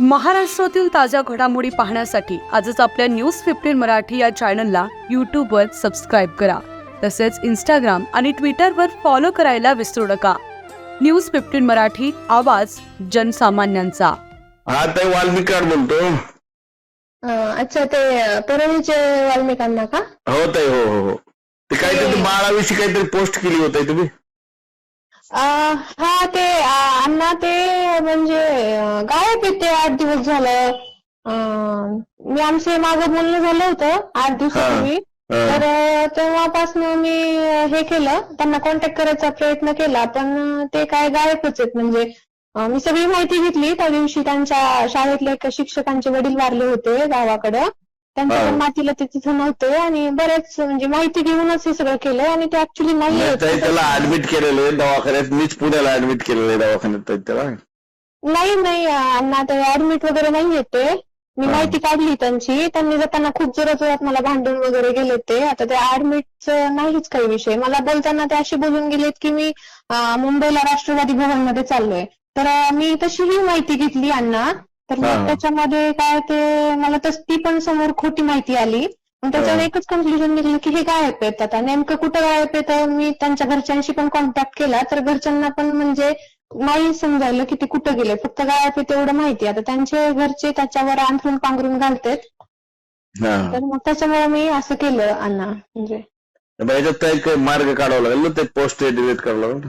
महाराष्ट्रातील ताज्या घडामोडी पाहण्यासाठी आजच आपल्या न्यूज फिफ्टीन मराठी या चॅनलला यूट्यूबवर सबस्क्राईब करा. तसेच इंस्टाग्राम आणि ट्विटरवर फॉलो करायला विसरू नका. न्यूज फिफ्टीन मराठी आवाज जनसामान्यांचा. हा ते वाल्मिकाड बोलतो अं, अच्छा ते परळीचे वाल्मिकांना का? हो ताई हो हो हो. ते काहीतरी बाळाविषयी काहीतरी पोस्ट केली होती तुम्ही? हा ते अण्णा ते म्हणजे गायब आहे ते आठ दिवस झालं. मी आमचे मागं बोलणं झालं होतं आठ दिवसापूर्वी. तर तेव्हापासून मी हे केलं. त्यांना कॉन्टॅक्ट करायचा प्रयत्न केला पण ते काय गायबच आहेत. म्हणजे मी सगळी माहिती घेतली. त्या दिवशी त्यांच्या शाळेतले एका शिक्षकांचे वडील वारले होते गावाकडं. त्यांच्या. पण मातीला ते तिथं नव्हते आणि बरेच म्हणजे माहिती घेऊनच हे सगळं केलं आणि ते ऍक्च्युली नाही नाही. ताई त्याला ऍडमिट केलेलं आहे दवाखान्यात. मीच पुण्याला ऍडमिट केलेलं आहे दवाखान्यात ताई त्याला. नाही नाही अण्णा ते ऍडमिट वगैरे नाही येते मी हा. माहिती काढली त्यांची. त्यांनी जाताना खूप जोरात जोरात मला भांडून वगैरे गेले ते. आता ते ऍडमिटचं नाहीच काही विषय. मला बोलताना ते असे बोलून गेलेत की मी अं, मुंबईला राष्ट्रवादी भवनमध्ये चाललोय. तर अं, मी तशीही माहिती घेतली अण्णा. तर. मग त्याच्यामध्ये काय ते मला तस ती पण समोर खोटी माहिती आली. मग त्याच्यावर. एकच कन्क्लुजन निघलं की हे गायब आहेत आता नेमकं कुठं गायब आहे तर मी त्यांच्या घरच्यांशी पण कॉन्टॅक्ट केला. तर घरच्यांना पण म्हणजे नाही समजायला की ते कुठं गेले. फक्त गायब आहे तेवढं माहिती. आता त्यांचे घरचे त्याच्यावर अंथरून पांघरून घालतेत. तर मग त्याच्यामुळे मी असं केलं अण्णा. म्हणजे याच्यात काही मार्ग काढावा लागेल ना? ते पोस्ट डिलीट करावं लागेल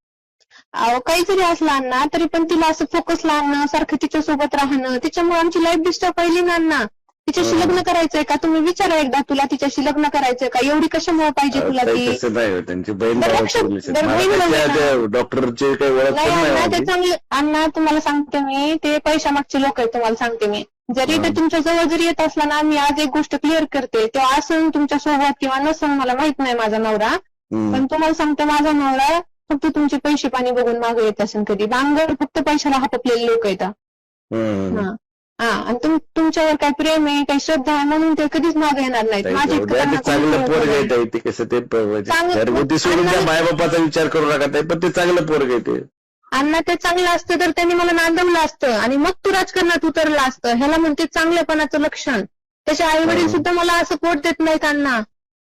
अहो काही जरी असला ना तरी पण तिला असं फोकस आणणं सारखं तिच्या सोबत राहणं तिच्यामुळे आमची लाईफ डिस्टर्ब पहिली ना ना तिच्याशी. लग्न करायचंय का? तुम्ही विचारा एकदा तुला तिच्याशी लग्न करायचंय का? एवढी कशामुळे पाहिजे तुला ती? डॉक्टरचे अण्णा ते माझी. चांगले अण्णा तुम्हाला सांगते मी. ते पैशामागचे लोक आहेत तुम्हाला सांगते मी. जरी ते. तुमच्या जवळ जरी येत असला ना मी आज एक गोष्ट क्लिअर करते. तो असून तुमच्यासोबत किंवा नसून मला माहीत नाही माझा नवरा. पण तुम्हाला सांगते माझा नवरा फक्त तुमचे पैसे पाणी बघून मागे येत असेल कधी. बांगर फक्त पैशाला हापलेले लोक आहेत. हम्म. हा. हा. आणि तुम तुमच्यावर काही प्रेम आहे काही श्रद्धा आहे म्हणून ते कधीच मागे येणार नाहीत. माझी कसं ते म्हणजे विचार करू नका पण ते चांगलं पोरग आहे ते. अण्णा ते चांगलं असतं तर त्यांनी मला नांदवलं असतं. आणि मग तू राजकारणात उतरलं असतं. ह्याला म्हणते चांगलेपणाचं लक्षण. त्याचे आई वडील. सुद्धा मला असं पोट देत नाहीत अण्णा.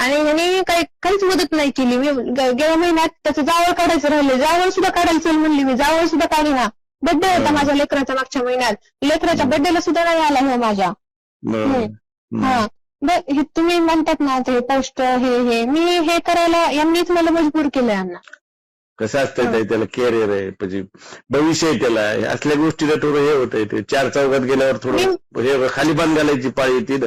आणि ह्याने काही काहीच मदत नाही केली. मी गेल्या महिन्यात त्याचं जावळ काढायचं राहिले. जावळ सुद्धा काढायला चल म्हणली मी. जावळ सुद्धा काढीना बड्डे होता माझ्या लेकराचा मागच्या महिन्यात. लेकराच्या बड्डेला सुद्धा नाही आला हे माझ्या. बरं. हम्म. हा. हे तुम्ही म्हणतात ना ते पोस्ट हे हे. मी हे करायला यांनीच मला मजबूर केलंय अण्णा कसं असतंय त्याला कॅरियर आहे म्हणजे भविष्य आहे त्याला. हे असल्या गोष्टीला थोडं हे होतंय ते. चार चौघात गेल्यावर थोडं हे खाली बांध घालायची पाळी येते ना.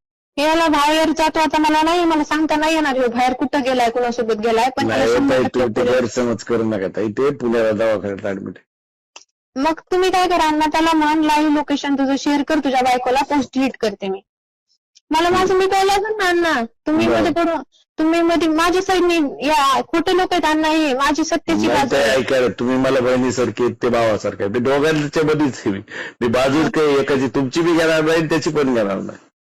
याला बाहेर जातो आता मला नाही मला सांगता नाही येणार ह्यो बाहेर कुठं गेलाय कुणासोबत गेलाय पण नाही त्याला हो शंभर ताई, टक्के तुम्ही ते पुरे- गैरसमज करू नका ताई ते पुण्याला दवाखान्यात ऍडमिट मग तुम्ही काय करा अण्णा त्याला म्हण लाईव्ह लोकेशन तुझं शेअर कर तुझ्या बायकोला पोस्ट डिलीट करते मी. मला माझं मिटवायला लागेल ना अण्णा? तुम्ही बरं. मध्ये पडून तुम्ही मध्ये माझ्या साईडने या खोटे लोक आहेत अण्णा हे माझी सत्याची नाही बाजू ते आहे. ऐका तुम्ही मला बहिणीसारखे ते भावासारखे मी दोघांच्या मध्येच आहे मी. मी बाजूच काही एकाची तुमची बी घेणार नाही त्याची पण घेणार नाही.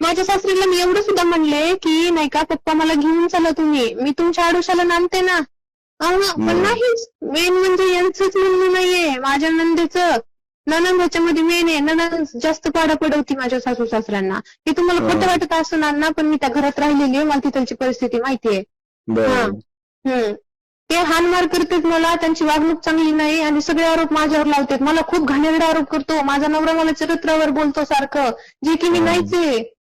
माझ्या सासरीला मी एवढं सुद्धा म्हणले की नाही का पप्पा मला घेऊन चला तुम्ही. मी तुमच्या आडोशाला नांदते ना. पण. नाहीच मेन म्हणजे यांचंच म्हणणं नाहीये. माझ्या नंदेचं ननंद ह्याच्यामध्ये मेन आहे. ननंद जास्त पाडा पडवती माझ्या सासू सासऱ्यांना. हे तुम्हाला. खोटं वाटत असणार ना पण मी त्या घरात राहिलेली आहे. मला तिथलची परिस्थिती माहितीये हम्म. ते हानमार करतात मला. त्यांची वागणूक चांगली नाही आणि सगळे आरोप माझ्यावर लावतात. मला खूप घाणेरडे आरोप करतो. माझा नवरा मला चरित्रावर बोलतो सारखं. जे की मी. नाहीच आहे.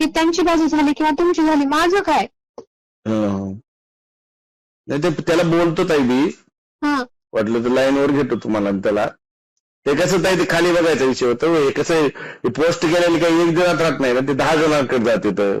ही त्यांची बाजू झाली किंवा तुमची झाली? माझं काय? हं. नाही ते त्याला बोलतो ताई मी. हा. वाटलं तर लाईनवर घेतो तुम्हाला आणि त्याला. ते कसं ताई ते खाली बघायचा विषय होतो. हे कसं पोस्ट केलेले काही एक दिनात राहत नाही ना ते दहा जणांकडे जाते तर.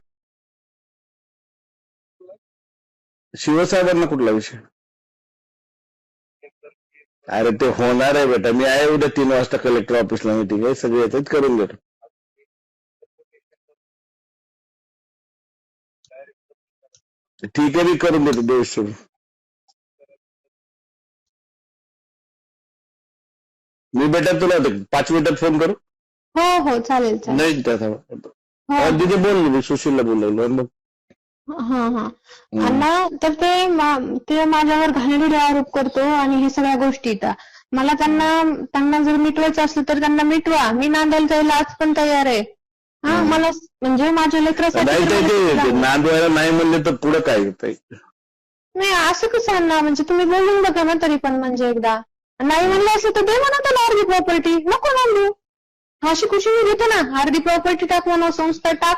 शिवसाहेबांना कुठला विषय? अरे ते होणार आहे बेटा. मी आहे उद्या तीन वाजता कलेक्टर ऑफिसला मीटिंग आहे. सगळे येतात करून घेतो ठीक आहे मी करून देतो. देवशी मी बेटा तुला ते पाच मिनिटात फोन करू? हो हो. चालेल नाही त्याचा हो. तिथे बोललो मी सुशीलला बोललो मग हा हा. अण्णा तर ते मा- ते माझ्यावर घाणेरडे आरोप करतो आणि हे सगळ्या गोष्टी येतात मला त्यांना त्यांना जर मिटवायचं असलं तर त्यांना मिटवा. मी नांदायला जायला आज पण तयार आहे. हा. मला म्हणजे माझ्या लेकरासाठी नाही तर ते- मला ते खूप ते लागलं. नांदवायला नाही म्हणले तर पुढे काय नाही असं कसं अण्णा? म्हणजे तुम्ही बोलून बघा ना तरी पण म्हणजे एकदा. नाही म्हणलं असं तर दे म्हणा त्याला अर्धी प्रॉपर्टी नको नांदू. अशी खुशी मी घेतो ना. अर्धी प्रॉपर्टी टाक म्हणा संस्था टाक.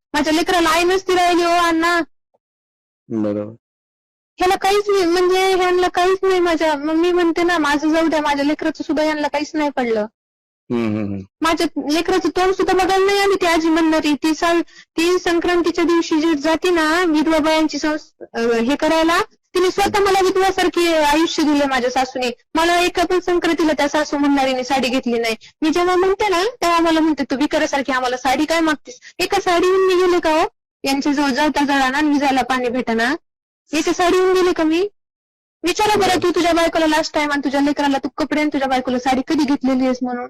माझ्या लेकराला आई नसती राहिली हो अण्णा बरोबर ह्याला काहीच नाही म्हणजे ह्यांना काहीच नाही माझ्या मग मी म्हणते ना माझं जाऊ द्या माझ्या लेकराचं सुद्धा यांना काहीच नाही पडलं. माझ्या लेकराचं तोंड सुद्धा बघायला नाही आली ती आजी म्हणणारी ती साल ती संक्रांतीच्या दिवशी जी जाते ना विधवा बायांची हे करायला तिने स्वतः मला विधवासारखी आयुष्य दिले माझ्या सासूने. मला एका पण संक्रांतीला त्या सासू म्हणणारीने साडी घेतली नाही. मी जेव्हा म्हणते ना तेव्हा मला म्हणते तू विकारासारखी आम्हाला साडी काय मागतेस? एका साडीहून मी गेले का हो? यांच्या जवळ जळता जळाना ना विजायला पाणी भेटाना. एका साडीहून गेले का मी? विचारा बरं तू तुझ्या बायकोला लास्ट टाइम आणि तुझ्या लेकराला तू कपडे आणि तुझ्या बायकोला साडी कधी घेतलेली आहेस म्हणून?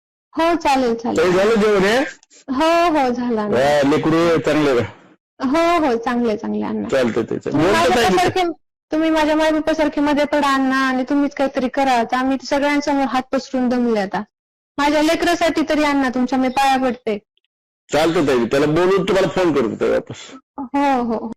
हो चालेल चालेल. झालं जेवण हे? हो हो झाला. वा, लेकरू चांगले हो हो चांगले चांगले अण्णा त्याचं तुम्ही माझ्या ताई मी. पप्पासारखे तुम्ही माझ्या माय पप्पासारखे मध्ये पडा अण्णा आणि तुम्हीच काहीतरी करा. आता आम्ही सगळ्यांसमोर हात पसरून दमले आता. माझ्या लेकरासाठी तरी अण्णा तुमच्या मी पाया पडते. चालतंय ताई. त्याला बोलून तुम्हाला फोन करू ताई वापस. हो हो.